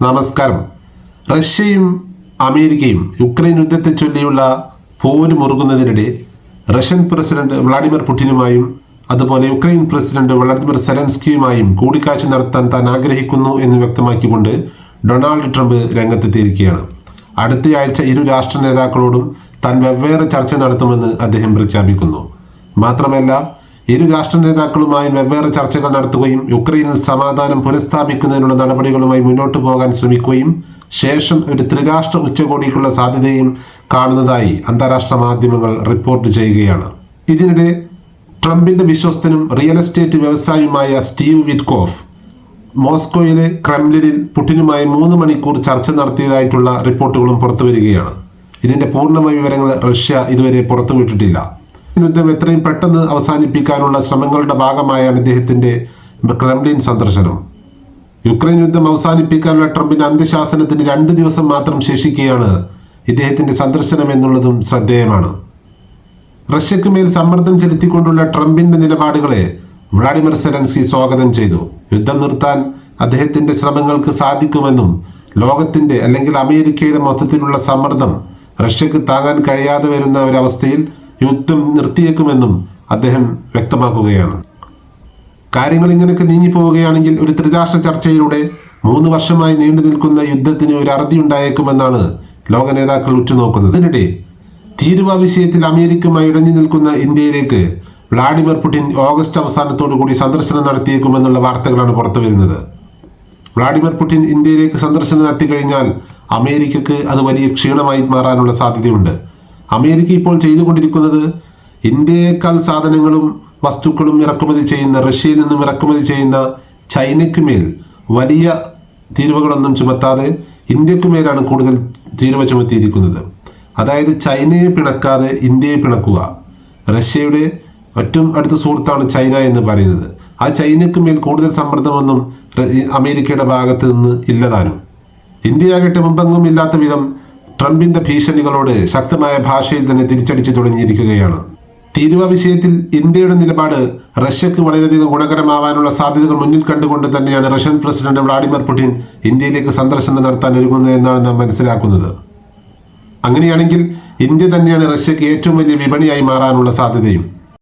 നമസ്കാരം. റഷ്യയും അമേരിക്കയും യുക്രൈൻ യുദ്ധത്തെ ചൊല്ലിയുള്ള പോര് മുറുകുന്നതിനിടെ റഷ്യൻ പ്രസിഡന്റ് വ്ളാഡിമിർ പുടിനുമായും അതുപോലെ യുക്രൈൻ പ്രസിഡന്റ് വ്ളാഡിമിർ സെലൻസ്കിയുമായും കൂടിക്കാഴ്ച നടത്താൻ താൻ ആഗ്രഹിക്കുന്നു എന്ന് വ്യക്തമാക്കിക്കൊണ്ട് ഡൊണാൾഡ് ട്രംപ് രംഗത്തെത്തിയിരിക്കുകയാണ്. അടുത്തയാഴ്ച ഇരു രാഷ്ട്ര നേതാക്കളോടും താൻ വെവ്വേറെ ചർച്ച നടത്തുമെന്ന് അദ്ദേഹം പ്രഖ്യാപിക്കുന്നു. മാത്രമല്ല ഇരു രാഷ്ട്ര നേതാക്കളുമായും വെവ്വേറെ ചർച്ചകൾ നടത്തുകയും യുക്രൈനിൽ സമാധാനം പുനഃസ്ഥാപിക്കുന്നതിനുള്ള നടപടികളുമായി മുന്നോട്ടു പോകാൻ ശ്രമിക്കുകയും ശേഷം ഒരു ത്രിരാഷ്ട്ര ഉച്ചകോടിക്കുള്ള സാധ്യതയും കാണുന്നതായി അന്താരാഷ്ട്ര മാധ്യമങ്ങൾ റിപ്പോർട്ട് ചെയ്യുകയാണ്. ഇതിനിടെ ട്രംപിന്റെ വിശ്വസ്തനും റിയൽ എസ്റ്റേറ്റ് വ്യവസായിയുമായ സ്റ്റീവ് വിറ്റ്കോഫ് മോസ്കോയിലെ ക്രെംലിനിൽ പുടിനുമായി മൂന്ന് മണിക്കൂർ ചർച്ച നടത്തിയതായിട്ടുള്ള റിപ്പോർട്ടുകളും പുറത്തുവരികയാണ്. ഇതിന്റെ പൂർണമായ വിവരങ്ങൾ റഷ്യ ഇതുവരെ പുറത്തുവിട്ടിട്ടില്ല. യുദ്ധം എത്രയും പെട്ടെന്ന് അവസാനിപ്പിക്കാനുള്ള ശ്രമങ്ങളുടെ ഭാഗമായാണ് ഇദ്ദേഹത്തിന്റെ ക്രെംലിൻ സന്ദർശനം. യുക്രൈൻ യുദ്ധം അവസാനിപ്പിക്കാനുള്ള ട്രംപിന്റെ അന്ത്യശാസനത്തിന് രണ്ട് ദിവസം മാത്രം ശേഷിക്കുകയാണ് ഇദ്ദേഹത്തിന്റെ സന്ദർശനം എന്നുള്ളതും ശ്രദ്ധേയമാണ്. റഷ്യക്ക് മേൽ സമ്മർദ്ദം ചെലുത്തിക്കൊണ്ടുള്ള ട്രംപിന്റെ നിലപാടുകളെ വ്ളാഡിമിർ സെലൻസ്കി സ്വാഗതം ചെയ്തു. യുദ്ധം നിർത്താൻ അദ്ദേഹത്തിന്റെ ശ്രമങ്ങൾക്ക് സാധിക്കുമെന്നും ലോകത്തിന്റെ അല്ലെങ്കിൽ അമേരിക്കയുടെ മൊത്തത്തിലുള്ള സമ്മർദ്ദം റഷ്യക്ക് താങ്ങാൻ കഴിയാതെ വരുന്ന ഒരവസ്ഥയിൽ യുദ്ധം നിർത്തിയേക്കുമെന്നും അദ്ദേഹം വ്യക്തമാക്കുകയാണ്. കാര്യങ്ങൾ ഇങ്ങനെയൊക്കെ നീങ്ങിപ്പോവുകയാണെങ്കിൽ ഒരു ത്രിരാഷ്ട്ര ചർച്ചയിലൂടെ മൂന്ന് വർഷമായി നീണ്ടു നിൽക്കുന്ന യുദ്ധത്തിന് ഒരു അറുതി ഉണ്ടായേക്കുമെന്നാണ് ലോക നേതാക്കൾ ഉറ്റുനോക്കുന്നത്. ഇതിനിടെ തീരുവ വിഷയത്തിൽ അമേരിക്കയുമായി ഇടഞ്ഞു നിൽക്കുന്ന ഇന്ത്യയിലേക്ക് വ്ളാഡിമിർ പുടിൻ ഓഗസ്റ്റ് അവസാനത്തോടു കൂടി സന്ദർശനം നടത്തിയേക്കുമെന്നുള്ള വാർത്തകളാണ് പുറത്തു വരുന്നത് വ്ളാഡിമിർ പുടിൻ ഇന്ത്യയിലേക്ക് സന്ദർശനം നടത്തി കഴിഞ്ഞാൽ അമേരിക്കക്ക് അത് വലിയ ക്ഷീണമായി മാറാനുള്ള സാധ്യതയുണ്ട്. അമേരിക്ക ഇപ്പോൾ ചെയ്തുകൊണ്ടിരിക്കുന്നത് ഇന്ത്യയേക്കാൾ സാധനങ്ങളും വസ്തുക്കളും ഇറക്കുമതി ചെയ്യുന്ന റഷ്യയിൽ നിന്നും ഇറക്കുമതി ചെയ്യുന്ന ചൈനയ്ക്ക് മേൽ വലിയ തീരുവകളൊന്നും ചുമത്താതെ ഇന്ത്യയ്ക്ക് മേലാണ് കൂടുതൽ തീരുവ ചുമത്തിയിരിക്കുന്നത്. അതായത് ചൈനയെ പിണക്കാതെ ഇന്ത്യയെ പിണക്കുക. റഷ്യയുടെ ഏറ്റവും അടുത്ത സുഹൃത്താണ് ചൈന എന്ന് പറയുന്നത്. ആ ചൈനയ്ക്ക് മേൽ കൂടുതൽ സമ്മർദ്ദമൊന്നും അമേരിക്കയുടെ ഭാഗത്ത് നിന്ന് ഇല്ലതാനും ഇന്ത്യയാകട്ടെ മുമ്പെങ്ങും ഇല്ലാത്ത വിധം ട്രംപിന്റെ ഭീഷണികളോട് ശക്തമായ ഭാഷയിൽ തന്നെ തിരിച്ചടിച്ചു തുടങ്ങിയിരിക്കുകയാണ്. തീരുവ വിഷയത്തിൽ ഇന്ത്യയുടെ നിലപാട് റഷ്യക്ക് വളരെയധികം ഗുണകരമാവാനുള്ള സാധ്യതകൾ മുന്നിൽ കണ്ടുകൊണ്ട് തന്നെയാണ് റഷ്യൻ പ്രസിഡന്റ് വ്ളാഡിമിർ പുടിൻ ഇന്ത്യയിലേക്ക് സന്ദർശനം നടത്താൻ ഒരുങ്ങുന്നത് എന്നാണ് നാം മനസ്സിലാക്കുന്നത്. അങ്ങനെയാണെങ്കിൽ ഇന്ത്യ തന്നെയാണ് റഷ്യക്ക് ഏറ്റവും വലിയ വിപണിയായി മാറാനുള്ള സാധ്യതയും.